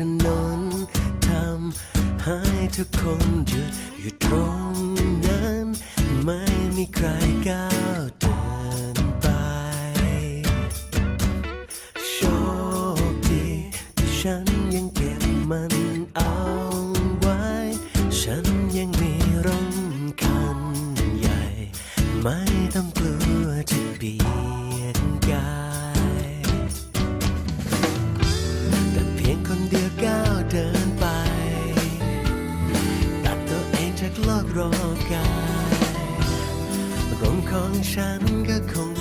ถนนทำให้ทุกคนหยุดอยู่ตรงนั้น ไม่มีใครก้าวเดินไปโชคดีที่ฉันยังเก็บมันเอาไว้ ฉันยังมีร่มคันใหญ่ ไม่ต้องกลัว รอกายลมของฉันก็คง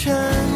ฉั